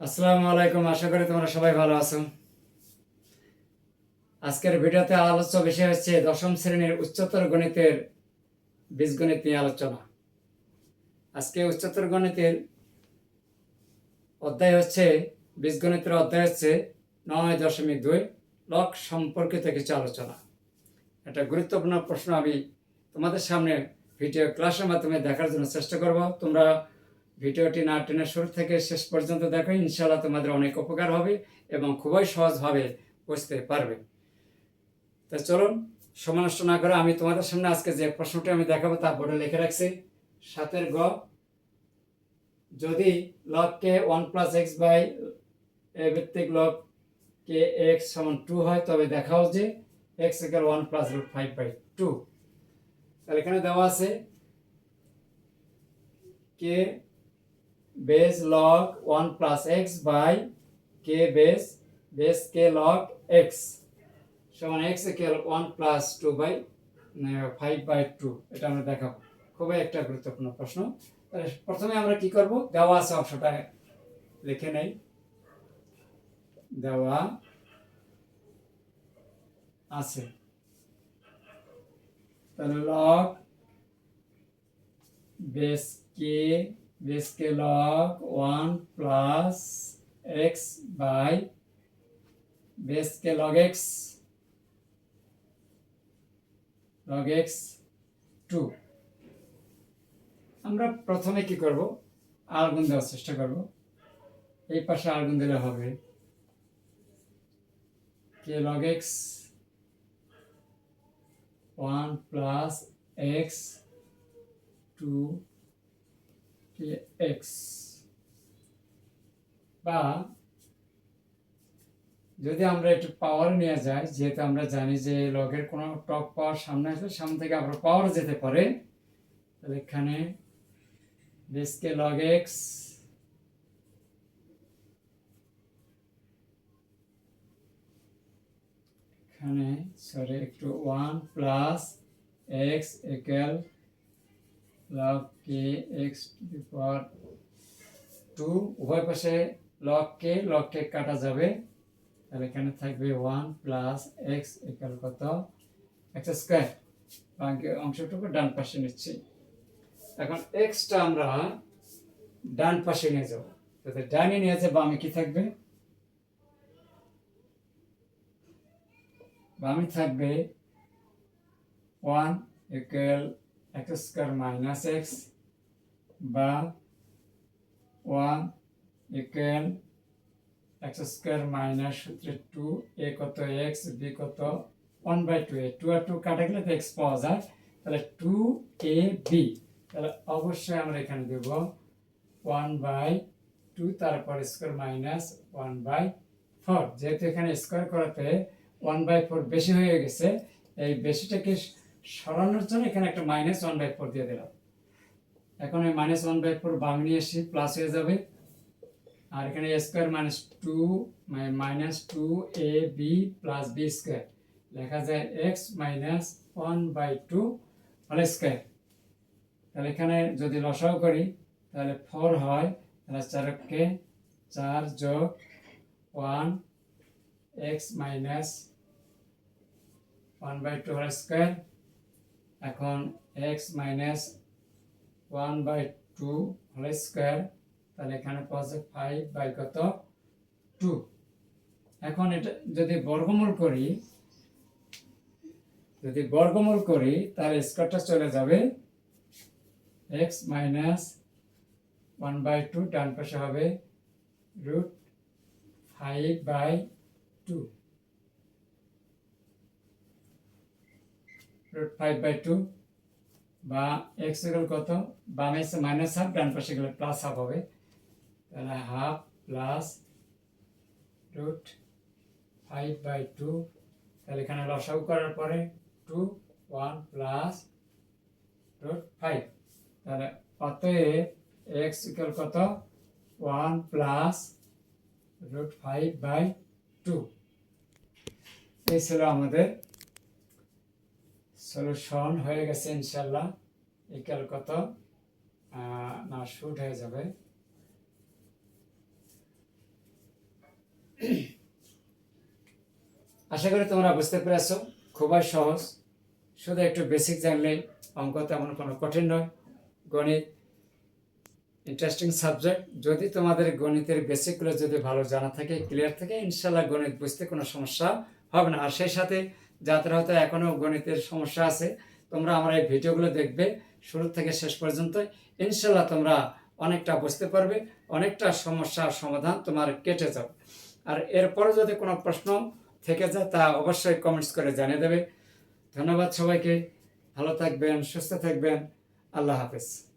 আসসালামু আলাইকুম, আশা করি তোমরা সবাই ভালো আছো। আজকের ভিডিওতে আলোচ্য বিষয় হচ্ছে দশম শ্রেণির উচ্চতর গণিতের বীজগণিত নিয়ে আলোচনা। আজকে উচ্চতর গণিতের অধ্যায় হচ্ছে, বীজগণিতের অধ্যায় হচ্ছে নয় দশমিক দুই লক সম্পর্কিত কিছু আলোচনা। একটা গুরুত্বপূর্ণ প্রশ্ন আমি তোমাদের সামনে ভিডিও ক্লাসের মাধ্যমে দেখার জন্য চেষ্টা করব। তোমরা ভিডিওটি না টেনে শুরু থেকে শেষ পর্যন্ত দেখো ইনশাল্লাহ তোমাদের অনেক উপকার হবে এবং খুবই সহজভাবে বুঝতে পারবে। তা চলুন, সময় নষ্ট না করে আমি তোমাদের সামনে আজকে যে প্রশ্নটি আমি দেখাবো তা বোর্ডে লিখে রাখছি। সাতের গ, যদি লবকে ওয়ান প্লাস এক্স বাই ভিত্তিক লব কে এক্স সমান টু হয়, তবে দেখাও যে x equal one plus root five by two তাহলে এখানে দেওয়া আছে K base log one plus x by K base base K log x. সমান x equal one plus two by five by two, এটা আমরা দেখাবো। খুবই একটা গুরুত্বপূর্ণ প্রশ্ন। তাহলে প্রথমে আমরা কি করব? দেওয়া আছে অংশটা। লিখে নেই। দেওয়া আছে। তাহলে log base K base K log one plus x by base K log x log x two. আমরা প্রথমে কি করব? আলগুন দেওয়ার চেষ্টা করব। এই পাশে আলগুন দিলে হবে K log x one plus x two x বা যদি আমরা একটু পাওয়ার নিয়ে যাই, যেহেতু আমরা জানি যে লগের কোনো টপ পাওয়ার সামনে আসলে সামনে থেকে আবার পাওয়ার যেতে পারে, তাহলে এখানে বেসকে লগ এক্স এখানে সরি একটু one plus x equal log K x power two উভয় পাশে লগ কে লগ কে কাটা যাবে। তাহলে এখানে থাকবে ওয়ান প্লাস এক্স ইকুয়াল কত? এক্স স্কোয়ার অংশটুকু ডান পাশে নিচ্ছি। এখন এক্সটা আমরা ডান পাশে নিয়ে যাব। যাতে ডানে নিয়ে যে বামে কি থাকবে? বামে থাকবে one equal x square minus x বা one equal x square minus সূত্রে টু, এ কত এক্স, বি কত? One by two, A two R two কাটা গেলে তো এক্স পাওয়া তাহলে টু এ বি, তাহলে অবশ্যই আমরা এখানে দেব ওয়ান বাই টু তারপর square minus one by four. যেহেতু এখানে স্কোয়ার করাতে ওয়ান বাই ফোর বেশি হয়ে গেছে, এই বেশিটাকে সরানোর জন্য এখানে একটা মাইনাস ওয়ান বাই ফোর দিয়ে দিলাম। এখন এই মাইনাস ওয়ান বাই ফোর বাম নিয়ে এসে প্লাস হয়ে যাবে। আর এখানে A square minus two minus two A B plus B square লেখা যায় x minus one by two whole square তাহলে এখানে যদি লসাও করি, তাহলে ফোর হয়, তাহলে চারকে চার যোগ one x minus one by two whole square এখন x minus one by two whole square, তাহলে এখানে পাওয়া ফাইভ বাই কত? টু এখন এটা যদি বর্গমূল করি, যদি বর্গমূল করি, তাহলে স্কোয়ারটা চলে যাবে x minus one by two, ডান পাশে হবে root five by two root five by two বা এক্স ইকুয়াল কত? বামে মাইনাস হাফ ডান পাশে গেলে প্লাস হাফ হবে। তাহলে half plus root five by two তাহলে এখানে লসাগু করার পরে two one plus root five তাহলে অতএব এক্স ইকুয়াল কত? One plus root five by two এই ছিল আমাদের সলিউশন হয়ে গেছে ইনশাল্লাহ ইকাল কত? না শুট হয়ে যাবে। আশা করি তোমরা বুঝতে পেরেছ, খুবই সহজ। শুধু একটু বেসিক জানলেই অঙ্ক তেমন কোনো কঠিন নয়। গণিত ইন্টারেস্টিং সাবজেক্ট যদি তোমাদের গণিতের বেসিকগুলো যদি ভালো জানা থাকে ক্লিয়ার থাকে ইনশাল্লাহ গণিত বুঝতে কোনো সমস্যা হবে না। আর সেই সাথে যাদের হয়তো এখনও গণিতের সমস্যা আছে, তোমরা আমার এই ভিডিওগুলো দেখবে, শুরু থেকে শেষ পর্যন্ত। ইনশাল্লাহ তোমরা অনেকটা বুঝতে পারবে, অনেকটা সমস্যার সমাধান তোমার কেটে যাবে। আর এরপরে যদি কোনো প্রশ্ন থেকে যায়, তা অবশ্যই কমেন্টস করে জানিয়ে দেবে। ধন্যবাদ সবাইকে, ভালো থাকবেন, সুস্থ থাকবেন, আল্লাহ হাফেজ।